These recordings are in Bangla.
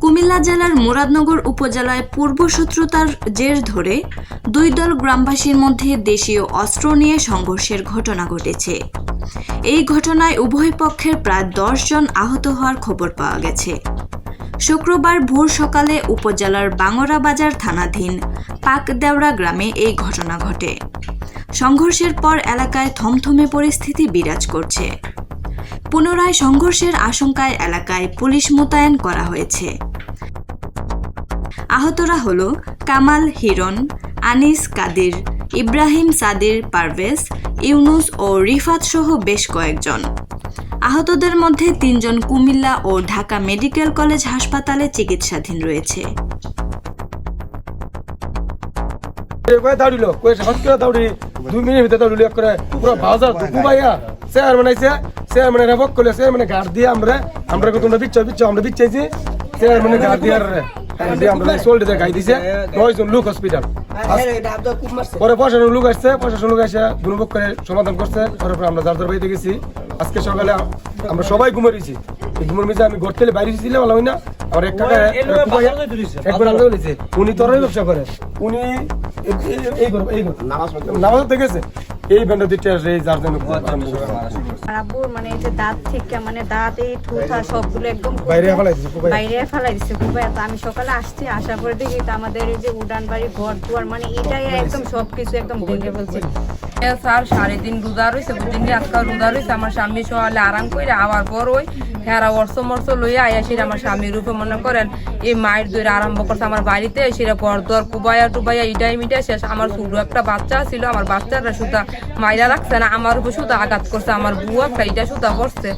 কুমিল্লা জেলার মুরাদনগর উপজেলায় পূর্বশত্রুতার জের ধরে দুই দল গ্রামবাসীর মধ্যে দেশীয় অস্ত্র নিয়ে সংঘর্ষের ঘটনা ঘটেছে। এই ঘটনায় উভয় পক্ষের প্রায় দশ জন আহত হওয়ার খবর পাওয়া গেছে। শুক্রবার ভোর সকালে উপজেলার বাংরা বাজার থানাধীন পাকদেওড়া গ্রামে এই ঘটনা ঘটে। সংঘর্ষের পর এলাকায় থমথমে পরিস্থিতি বিরাজ করছে। পুনরায় সংঘর্ষের আশঙ্কায় এলাকায় পুলিশ মোতায়েন করা হয়েছে। আহতরা হল কামাল হিরন আনিস কাদির, ইব্রাহিম সাদির পারভেজ, ইউনুস ও রিফাত সহ বেশ কয়েকজন। আহতদের মধ্যে তিনজন কুমিল্লা ও ঢাকা মেডিকেল কলেজ হাসপাতালে চিকিৎসাধীন রয়েছে। দুই মিনিট ভিতরে দাউড়িল এক করে পুরো বাজার দুকু ভাইয়া চেয়ার বানাইছে চেয়ার মানে রেবক করলে চেয়ার মানে গাড় দিয়ে আমরা আমরা তোমরা বিচ্ছ বিচ্ছ আমরা বিচ্ছাইছি। চেয়ার মানে গাড় দিয়ে আর আমরা সোল্ডে গাই দিছে। নয়জন লোক হসপিটাল পরে প্রশাসন লোক আসছে প্রশাসন লোক এসে দুর্ভোগ করে সমাধান করছে। পরে আমরা যার যার বাড়িতে গেছি। আজকে সকালে আমরা সবাই ঘুমাইছি এই ঘুমের মিজে আমি ঘর থেকে বাইরে ভালো হয় না আমার এক কাকা একবার আলাদা বলেছে উনি তরই ব্যবসা করে। উনি এই- নামাজ গেছে। এই যার জন্য। আর আব্বুর মানে এই যে দাঁত থেকে মানে দাঁত এই ঠোঁটা সবগুলো একদম বাইরে ফেলাই দিছে খুব বাইরে ফেলাই তো আমি সকালে আসছি আসার পরে দেখি তো আমাদের এই যে উডান বাড়ি ঘর দুয়ার মানে এটাই একদম সবকিছু একদম ভেঙে ফেলছে। স্যার সাড়ে রোজা রয়েছে বুঝিন আজকাল রোজা রয়েছে আমার স্বামী সকালে আরাম করে আবার পর ওই হেরা অর্থ মর্ষ লইয়া সেটা আমার স্বামীর রূপে মনে করেন এই মায়ের দইয়ের আরম্ভ করছে আমার বাড়িতে সেটা ঘর দর কুবাইয়া টুবাইয়া ইটাই মিটাই শেষ। আমার ছোট একটা বাচ্চা ছিল আমার বাচ্চাটা সুতা মাইরা রাখছে না আমার উপর সুতা আঘাত করছে আমার একটা ইটা সুতা করছে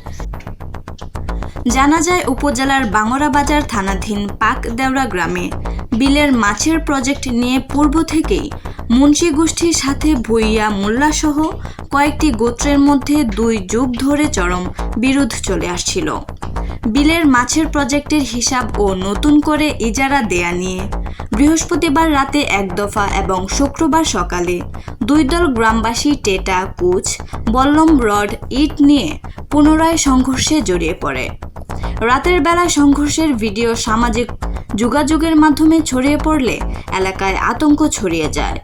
জানা যায় উপজেলার বাংরা বাজার থানাধীন পাক দেওড়া গ্রামে বিলের মাছের প্রজেক্ট নিয়ে পূর্ব থেকেই মুন্সি গোষ্ঠীর সাথে ভুইয়া মোল্লাসহ কয়েকটি গোত্রের মধ্যে দুই যুগ ধরে চরম বিরোধ চলে আসছিল। বিলের মাছের প্রজেক্টের হিসাব ও নতুন করে ইজারা দেয়া নিয়ে বৃহস্পতিবার রাতে এক দফা এবং শুক্রবার সকালে দুই দল গ্রামবাসী টেটা, কুচ, বল্লম রড, ইট নিয়ে পুনরায় সংঘর্ষে জড়িয়ে পড়ে। রাতের বেলা সংঘর্ষের ভিডিও সামাজিক যোগাযোগের মাধ্যমে ছড়িয়ে পড়লে এলাকায় আতঙ্ক ছড়িয়ে যায়।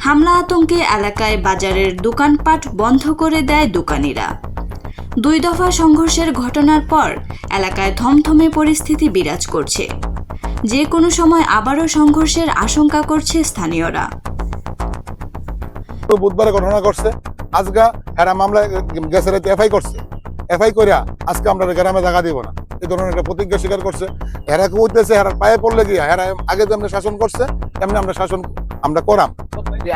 হামলা আতঙ্কে এলাকায় বাজারের দোকানপাট বন্ধ করে দেয় দোকানিরা। দুই দফা সংঘর্ষের ঘটনার পর এলাকায় থমথমে পরিস্থিতি বিরাজ করছে। যে কোনো সময় আবারও সংঘর্ষের আশঙ্কা করছে স্থানীয়রা। তো বুধবারে ঘটনা করছে আজকা হেরা মামলা গ্যাসের এফআই করছে। এফআই করিয়া আজকে আমরা গ্রামে জায়গা দিব না। এই ধরনের একটা প্রতিজ্ঞা স্বীকার করছে। হেরা উঠতেছে হেরা পায়ে পড়লে গিয়া হেরা আগে যেমনি শাসন করছে তেমনি আমরা শাসন আমরা করাম।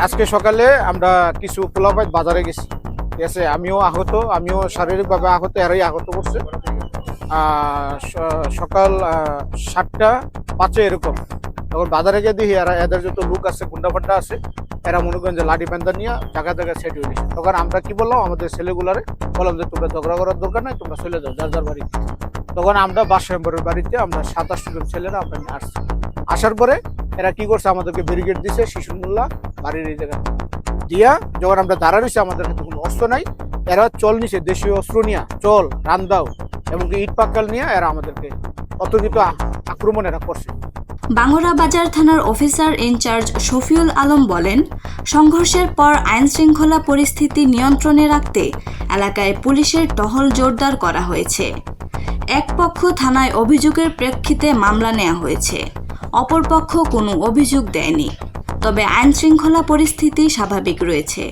আজকে সকালে আমরা কিছু পোলাপাইত বাজারে গেছি। ঠিক আছে আমিও আহত আমিও শারীরিকভাবে আহত এরাই আহত করছে। আহ, সকাল আহ, সাতটা পাঁচে এরকম। তখন বাজারে গিয়ে দেখি এরা এদের যত লুক আছে গুন্ডা ফান্ডা আছে, এরা মনে করেন যে লাঠি প্যান্ডা নিয়ে জায়গা জায়গায় সেট হয়ে গেছে তখন আমরা কি বললাম, আমাদের ছেলেগুলারে বললাম যে, তোমরা ঝগড়া করার দরকার নাই, তোমরা চলে যাও, যার যার বাড়িতে তখন আমরা বাস বাড়িতে আমরা সাতাশ জন ছেলেরা আমরা নিয়ে আসছি। আসার পরে এরা কি করছে, আমাদেরকে ব্যারিকেড দিছে, শিশু মোল্লা বাড়ির এই জায়গা দিয়া যখন আমরা দাঁড়া রয়েছে আমাদের হাতে কোনো অস্ত্র নাই। এরা চল নিছে, দেশীয় অস্ত্র নিয়া, চল রান্দাও এমনকি ইট পাক্কাল নিয়ে এরা আমাদেরকে অতর্কিত আক্রমণ করছে। বাংরা বাজার থানার অফিসার ইনচার্জ শফিউল আলম বলেন, সংঘর্ষের পর আইন শৃঙ্খলা পরিস্থিতি নিয়ন্ত্রণে রাখতে এলাকায় পুলিশের টহল জোরদার করা হয়েছে। এক পক্ষ থানায় অভিযোগের প্রেক্ষিতে মামলা নেওয়া হয়েছে, অপর পক্ষ কোনো অভিযোগ দেয়নি। তবে আইন শৃঙ্খলা পরিস্থিতি স্বাভাবিক রয়েছে।